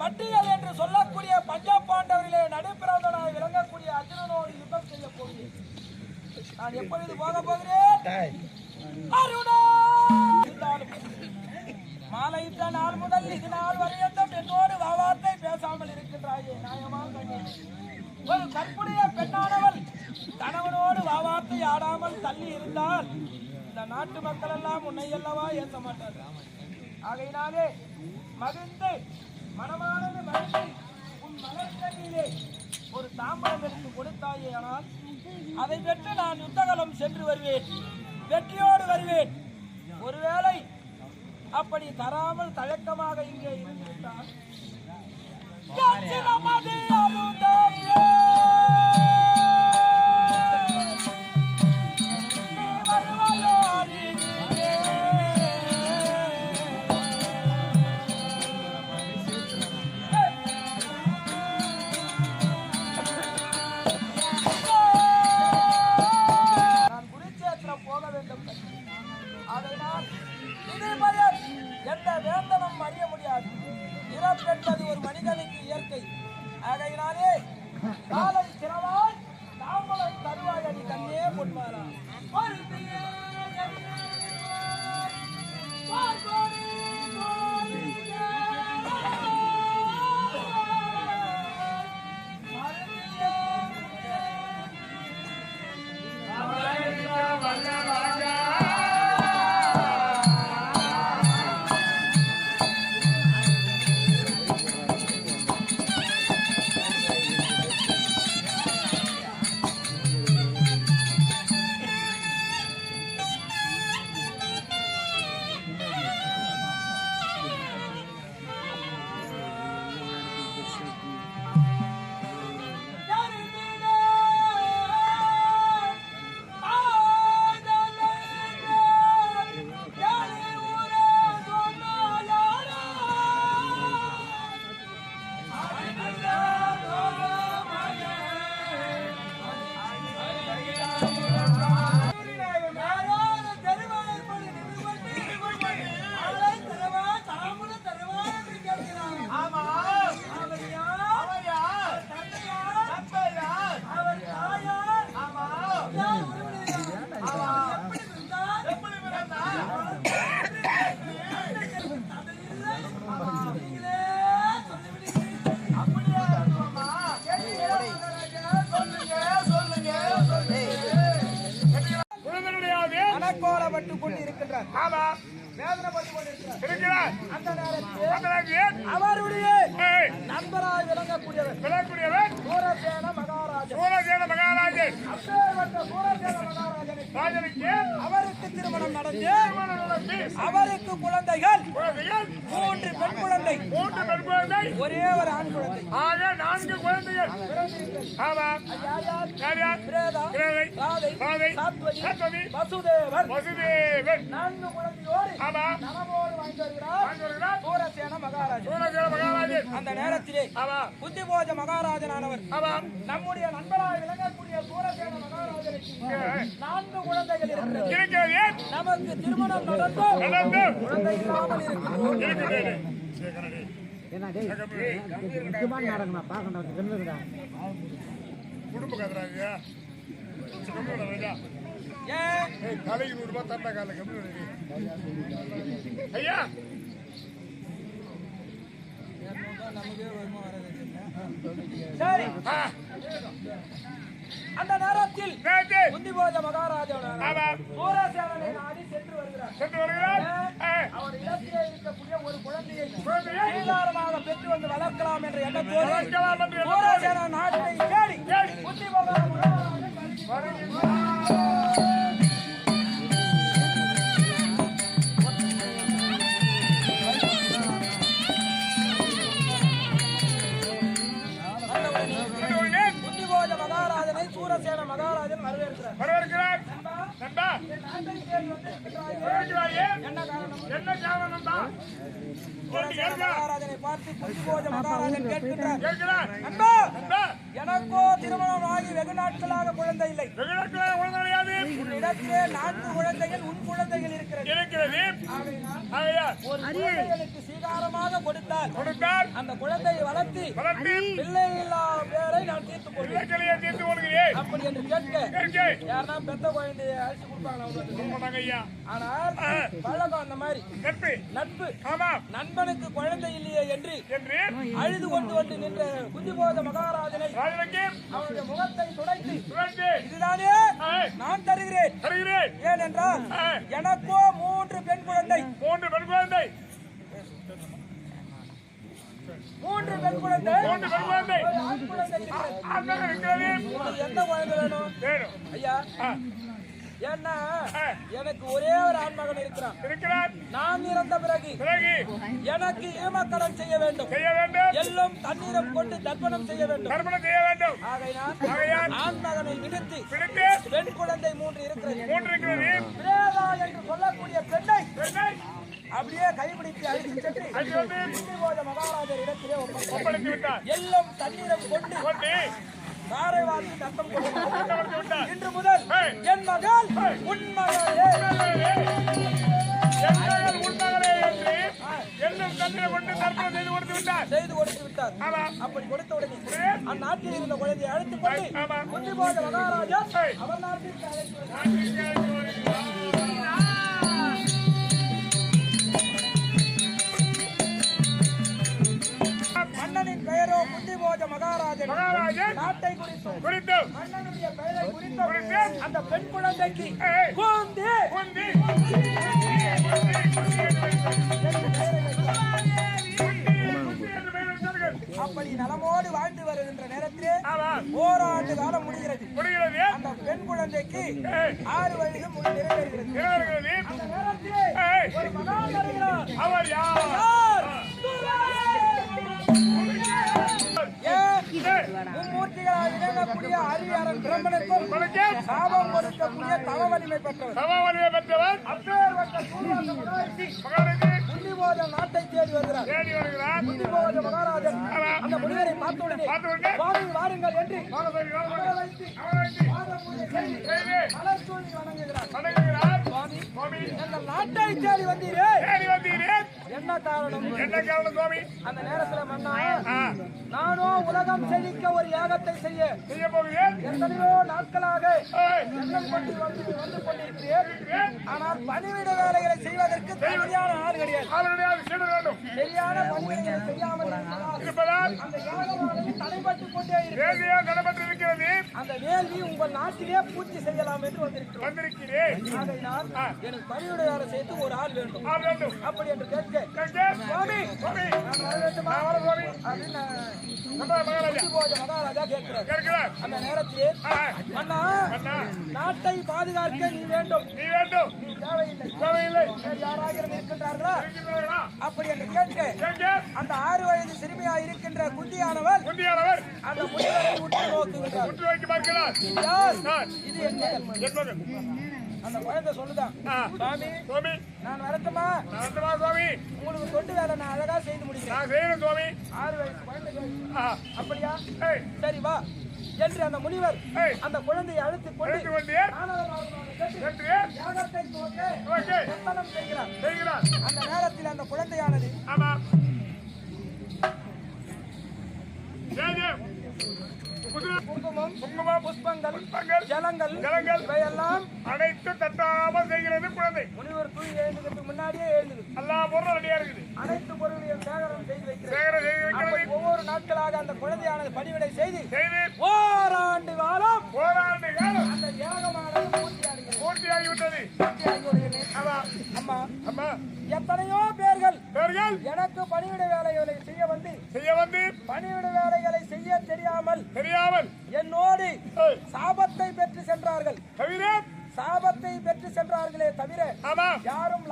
மட்டிகள் என்று சொல்லக்கூடிய பஞ்சாப் பாண்டவர்களே நடுப்பிறந்தனாக விளங்கக்கூடிய அர்ஜுனனோடு யுத்தம் செய்ய போகிறேன். நான் எப்பொழுது போக போகிறேன்? மாலையிட்ட நாள் முதல் இது நாள் வரையட்டும் என்னோடு வார்த்தை பேசாமல் இருக்கின்றாயே? நியாயமாக ஒரு கற்புடைய பெண்ணானவள் கணவனோடு வாவார்த்தை ஆடாமல் தள்ளி இருந்தால் இந்த நாட்டு மக்கள் எல்லாம் உன்னை அல்லவா ஏற்ற மாட்டார்கள். ஆகையினாலே மகிழ்ந்து ஆனால் அதை பெற்று நான் யுத்தகலம் சென்று வருவேன். வெற்றியோடு வருவேன். ஒருவேளை அப்படி தராமல் தயக்கமாக இங்கே இருந்து அவருடைய ஏய், நண்பராய் விளங்கக்கூடியவர். விளக்கூடியவன் சூரசேன மகாராஜன். அவருக்கு திருமணம் நடந்து அவருக்கு குழந்தைகள். மூன்று பெண் குழந்தை. மூன்று பெண் குழந்தை. ஒரே ஒரு ஆண் குழந்தை. ஆக நான்கு குழந்தைகள். ஆமா. பிரேதா, ராதை, ராதை, சாத்வதி, வசுதேவர். வசுதேவன் நான்கு குழந்தையோடு ஆமா. நலமோடு வருகிறார். சூரசேன மகாராஜன். சூரசேன மகாராஜன். அந்த நேரத்திலே ஆமா. புத்திபோஜ மகாராஜனானவர். ஆமா. நம்முடைய நண்பராய் விளங்கக்கூடிய சூரசேன மகாராஜனுக்கு நான்கு குழந்தைகள் இருக்கிறது. நமக்கு திருமணம் நடந்தும் நடந்து. குழந்தை இல்லாமல் இருக்கிறது. முக்கியமான பார்க்கணும். குடும்ப ராஜா நூறு ரூபாய் தண்டா கால கம்மியோட ஐயா! சரி. அந்த நேரத்தில் மகாராஜனானவர் ஆமா. சூரசேனனை நாடி சென்று வருகிறார். சென்று வருகிறார். அவர் இடத்திலே இருக்கக்கூடிய ஒரு குழந்தையை பெற்று வந்து வளர்க்கலாம் என்ற எண்ணத்தோடு வளர்க்கலாம் என்று எண்ணத்தோடு. சூரசேன நாட்டினை என்ன காரணம் என்ன கேட்டு மகாராஜனை பார்த்து மகாராஜன் கேட்கின்றார் எனக்கோ திருமணம் ஆகி வெகு நாட்களாக குழந்தை இல்லை குழந்தை இடத்திலே நான்கு குழந்தைகள் உன் குழந்தைகள் இருக்கிறது. இருக்கிறது. குழந்தைகளுக்கு சீதாரமாக கொடுத்தால் கொடுத்தால் அந்த குழந்தையை வளர்த்து வளர்த்து பிள்ளை இல்லா பேரை நான் தீர்த்து பிள்ளைகளையே தீர்த்து கொள்கிறேன். அப்படி என்று கேட்க யாருன்னா பெத்த குழந்தைய அழைச்சு கொடுப்பாங்களா ஐயா. ஆனால் பழக்கம் அந்த மாதிரி. நட்பு. நட்பு. ஆமா. நண்பனுக்கு குழந்தை இல்லையே என்று என்று அழுது கொண்டு வந்து நின்ற குந்திபோத மகாராஜனை அவனுடைய முகத்தை துடைத்து சுழன்று இதுதானே நான் தருகிறேன். தருகிறேன். ஏனென்றால் எனக்கோ மூன்று பெண் குழந்தை. மூன்று பெண் குழந்தை. மூன்று பெண் குழந்தை. மூன்று பெண் குழந்தை. எந்த குழந்தை வேணும்? ஐயா ஏன்னா எனக்கு ஒரே ஒரு ஆண்மகன் இருக்கிறான். நான் இறந்த பிறகு பிறகு எனக்கு ஈமக்கடன் செய்ய வேண்டும். செய்ய வேண்டும். எல்லாம் தண்ணீரம் கொண்டு தர்ப்பணம் செய்ய வேண்டும். தர்மணம் செய்ய வேண்டும். ஆகையால் ஆண்மகனை விடுத்து பிடித்து பெண் குழந்தை மூன்று இருக்கிறது. மூன்று இருக்கிறது பிரேதா என்று சொல்லக்கூடிய பெண்ணை பெண்ணை அப்படியே கைப்பிடித்து அழைத்து சென்று மகாராஜர் இடத்திலே. ஒப்படைத்து விட்டார். எல்லாம் தண்ணீரம் கொண்டு கொண்டு காரை ஒப்படைத்து விட்டார் இன்று முதல். என் மகள் உன் மகளே. செய்து கொடுத்து விட்டார். அப்படி கொடுத்த உடனே அந்நாட்டில் இருந்த குழந்தையை அழைத்துக் கொண்டு மகாராஜா. அவர் நாட்டிற்கு அழைத்து குந்திபோஜ மகாராஜன் மகாராஜன் நாட்டை குறித்து குறித்து மன்னனுடைய பெயரை குறித்து குறித்து அந்த பெண் குழந்தைக்கு. குந்தி குந்தி. அப்படி நலமோடு வாழ்ந்து வருகின்ற நேரத்திலே ஓராண்டு காலம் முடிகிறது முடிகிறது அந்த பெண் குழந்தைக்கு. ஆறு வயது நிறைவேறுகிறது. அந்த நேரத்திலே ஏய். ஒரு மகான் வருகிறார் அவர் யார் அறிவியரன் பிரம்மனுக்கும் உங்களுக்கு சாபம் கொடுக்கக்கூடிய தவ வலிமை பெற்றவர். சமாவலியை பெற்றவர். அப்பேற்பட்ட சூரியன் குந்திபோஜ நாட்டை தேடி வருகிறார். தேடி வருகிறார். குந்திபோஜ மகாராஜன் ஆமா. அந்த முனிவரை பார்த்த உடனே பார்த்த உடனே வாருங்கள் வாருங்கள் என்று வாங்க போய், வாங்க போய். அவரை வைத்து அவரை வைத்து பாத பூஜை செய்து செய்து மலர் தூவி வணங்குகிறார். வணங்குகிறார். சுவாமி சுவாமி. எங்கள் நாட்டை தேடி வந்தீரே. தேடி வந்தீரேன் என்ன காரணம்? என்ன காரணம் சுவாமி? அந்த நேரத்துல மன்னா நானோ உலகம் செழிக்க ஒரு யாகத்தை செய்ய செய்ய போகிறேன். எத்தனையோ நாட்களாக வந்து வந்து கொண்டிருக்கிறேன். ஆனால் பணிவிட வேலைகளை செய்வதற்கு சரியான ஆள் கிடையாது. அவருடைய சீடர் வேண்டும். சரியான பணிவிடைகளை செய்யாமல் இருப்பதால் அந்த யாகமானது தடைபட்டுக் கொண்டே கடப்பட்டு இருக்கிறது அந்த வேள்வி உங்கள் நாட்டிலே பூர்த்தி செய்யலாம் என்று வந்திருக்கிறோம். வந்திருக்கிறேன். ஆகையினால் எனக்கு பணிவிட வேலை செய்து ஒரு ஆள் வேண்டும். ஆ வேண்டும். அப்படி என்று கேட்க சுவாமி! சுவாமி! நான் வர வேண்டுமா? வர அப்படின்னு அந்த நேரத்திலே அண்ணா நாட்டை பாதுகாக்க நீ வேண்டும். நீ வேண்டும். தேவையில்லை. தேவையில்லை. யாராக இருக்கின்றார்களா? அப்படி என்று கேட்க, அந்த ஆறு வயது சிறுமியா இருக்கின்ற குந்தியானவள் முந்தியானவர் அந்த முனிவரை உற்று நோக்குகிறார். உற்று வைக்க பார்க்கிறார். யார்? இது என்ன அந்த குழந்தை சொல்லுதான் சுவாமி சுவாமி. நான் வரட்டுமா? வந்துமா சுவாமி? உங்களுக்கு தொண்டு வேலை நான் அழகா செய்து முடிக்கிறேன். நான் செய்யறேன் சுவாமி. ஆறு வயசு குழந்தை அப்படியா? சரி வா. என்று அந்த முனிவர் அந்த குழந்தையை அழைத்து கொண்டே செய்கிறார். அந்த நேரத்தில் அந்த குழந்தையானது ஆமா குங்குமம் குங்குமம் புஷ்பங்கள் புஷ்பங்கள் ஜலங்கள் ஜலங்கள் இவையெல்லாம் அனைத்து தட்டாமல் செய்கிறது குழந்தை. முனிவர் தூய் எழுந்ததுக்கு முன்னாடியே எழுந்தது. எல்லா பொருளும் ரெடியா இருக்குது அனைத்து பொருளையும் சேகரம் செய்து வைக்கிறது ஒவ்வொரு நாட்களாக அந்த குழந்தையானது பணிவிடை செய்து செய்து ஓராண்டு காலம் போராண்டு காலம் அந்த தியாகமானது பூர்த்தியாகிறது பூர்த்தியாகிவிட்டது. அம்மா அம்மா. எத்தனையோ பேர்கள் பேர்கள் எனக்கு பணிவிட வேலைகளை செய்ய வந்து செய்ய வந்து பணிவிட வேலைகளை செய்ய தெரியாமல் தெரியாமல் என்னோடு ஏய், சாபத்தை பெற்று சென்றார்கள் தவிர யாரும்